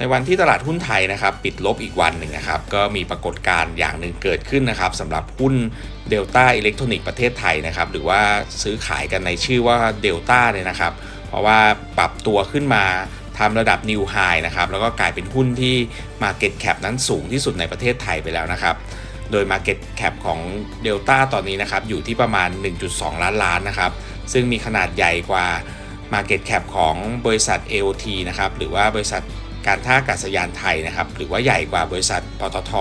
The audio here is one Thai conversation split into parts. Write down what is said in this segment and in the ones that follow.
ในวันที่ตลาดหุ้นไทยนะครับปิดลบอีกวันหนึ่งนะครับก็มีปรากฏการณ์อย่างหนึ่งเกิดขึ้นนะครับสำหรับหุ้นเดลต้าอิเล็กทรอนิกส์ประเทศไทยนะครับหรือว่าซื้อขายกันในชื่อว่าเดลต้าเนี่ยนะครับ เพราะว่าปรับตัวขึ้นมาทำระดับ New High นะครับแล้วก็กลายเป็นหุ้นที่ Market Cap นั้นสูงที่สุดในประเทศไทยไปแล้วนะครับโดย Market Cap ของ Delta ตอนนี้นะครับอยู่ที่ประมาณ 1.2 ล้านล้านนะครับซึ่งมีขนาดใหญ่กว่า Market Cap ของบริษัท AOT นะครับหรือว่าบริษัท การท่าอากาศยานไทยนะครับ หรือว่าใหญ่กว่าบริษัทปตท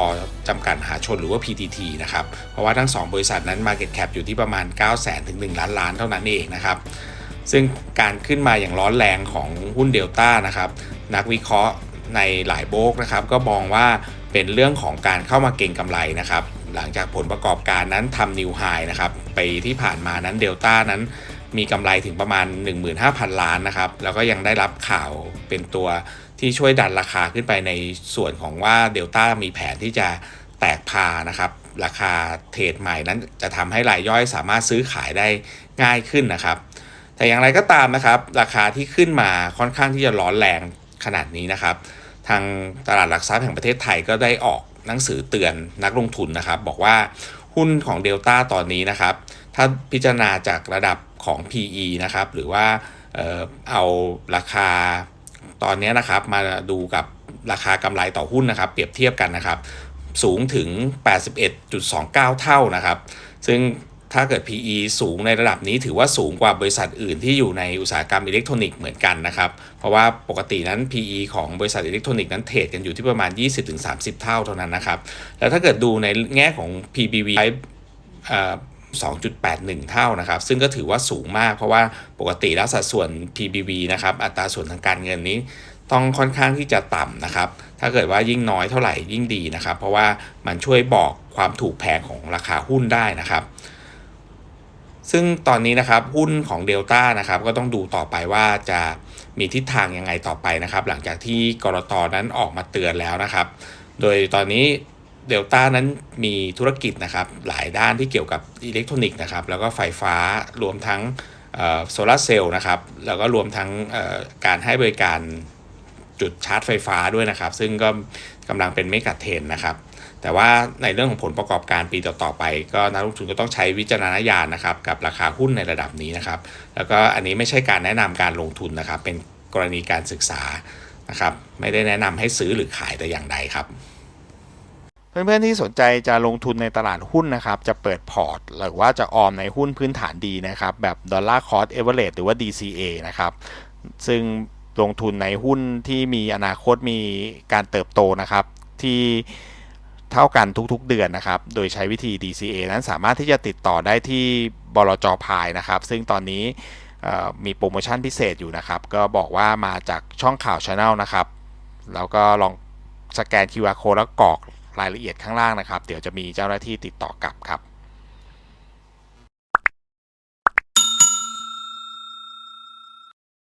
จำกัดมหาชนหรือว่า PTT นะครับ เพราะว่าทั้ง 2 บริษัทนั้น Market Cap อยู่ที่ประมาณ 9 0 0 0 0ถึง1ล้านล้านเท่านั้นเองนะครับ ซึ่งการขึ้นมาอย่างร้อนแรงของหุ้นเดลต้านะครับนักวิเคราะห์ในหลายโบกนะครับ ก็มองว่าเป็นเรื่องของการเข้ามาเก็งกำไรนะครับ หลังจากผลประกอบการนั้นทำนิวไฮนะครับไปที่ผ่านมานั้นเดลต้านั้น มีกำไรถึงประมาณ 15,000 ล้านนะครับ แล้วก็ยังได้รับข่าวเป็นตัวที่ช่วยดันราคาขึ้นไปในส่วนของว่าเดลต้ามีแผนที่จะแตกพานะครับ ราคาเทรดใหม่นั้นจะทำให้รายย่อยสามารถซื้อขายได้ง่ายขึ้นนะครับ แต่อย่างไรก็ตามนะครับ ราคาที่ขึ้นมาค่อนข้างที่จะร้อนแรงขนาดนี้นะครับ ทางตลาดหลักทรัพย์แห่งประเทศไทยก็ได้ออกหนังสือเตือนนักลงทุนนะครับ บอกว่าหุ้นของเดลต้าตอนนี้นะครับ ถ้าพิจารณาจากระดับ ของ PE นะครับ หรือว่าเอาราคาตอนนี้นะครับมาดูกับราคากำไรต่อหุ้นนะครับ เปรียบเทียบกันนะครับ สูงถึง 81.29 เท่านะครับ ซึ่งถ้าเกิด PE สูงในระดับนี้ถือว่าสูงกว่าบริษัทอื่นที่อยู่ในอุตสาหกรรมอิเล็กทรอนิกส์เหมือนกันนะครับ เพราะว่าปกตินั้น PE ของบริษัทอิเล็กทรอนิกส์นั้นเทรดกันอยู่ที่ประมาณ 20-30 เท่าเท่านั้นนะครับ แล้วถ้าเกิดดูในแง่ของ PBV 2.81 เท่านะครับ ซึ่งก็ถือว่าสูงมากเพราะว่าปกติแล้วสัดส่วน PBV นะครับ อัตราส่วนทางการเงินนี้ต้องค่อนข้างที่จะต่ำนะครับ ถ้าเกิดว่ายิ่งน้อยเท่าไหร่ยิ่งดีนะครับ เพราะว่ามันช่วยบอกความถูกแพงของราคาหุ้นได้นะครับ ซึ่งตอนนี้นะครับหุ้นของเดลต้านะครับก็ต้องดูต่อไปว่าจะมีทิศทางยังไงต่อไปนะครับ หลังจากที่กรตอนั้นออกมาเตือนแล้วนะครับ โดยตอนนี้ เดลต้านั้นมีธุรกิจนะครับหลายด้านที่เกี่ยวกับอิเล็กทรอนิกส์นะครับแล้วก็ไฟฟ้ารวมทั้งโซลาร์เซลล์นะครับแล้วก็รวมทั้งการให้บริการจุดชาร์จไฟฟ้าด้วยนะครับ ซึ่งก็กำลังเป็นเมกะเทนนะครับ แต่ว่าในเรื่องของผลประกอบการปีต่อๆไป ก็นักลงทุนก็ต้องใช้วิจารณญาณนะครับ กับราคาหุ้นในระดับนี้นะครับ แล้วก็อันนี้ไม่ใช่การแนะนำการลงทุนนะครับ เป็นกรณีการศึกษานะครับ ไม่ได้แนะนำให้ซื้อหรือขายแต่อย่างใดครับ เพื่อนๆที่สนใจจะลงทุนในตลาดหุ้นนะครับ จะเปิดพอร์ต หรือว่าจะออมในหุ้นพื้นฐานดีนะครับ แบบดอลลาร์คอร์สเอเวอเรหรือว่า DCA นะครับ ซึ่งลงทุนในหุ้นที่มีอนาคตมีการเติบโตนะครับ ที่เท่ากันทุกๆเดือนนะครับ โดยใช้วิธี DCA นั้นสามารถที่จะติดต่อได้ที่บลจพายนะครับ ซึ่งตอนนี้มีโปรโมชั่นพิเศษอยู่นะครับ ก็บอกว่ามาจากช่องข่าว Channel นะครับ แล้วก็ลองสแกน QR code แล้วกรอก รายละเอียดข้างล่างนะครับ เดี๋ยวจะมีเจ้าหน้าที่ติดต่อกลับครับ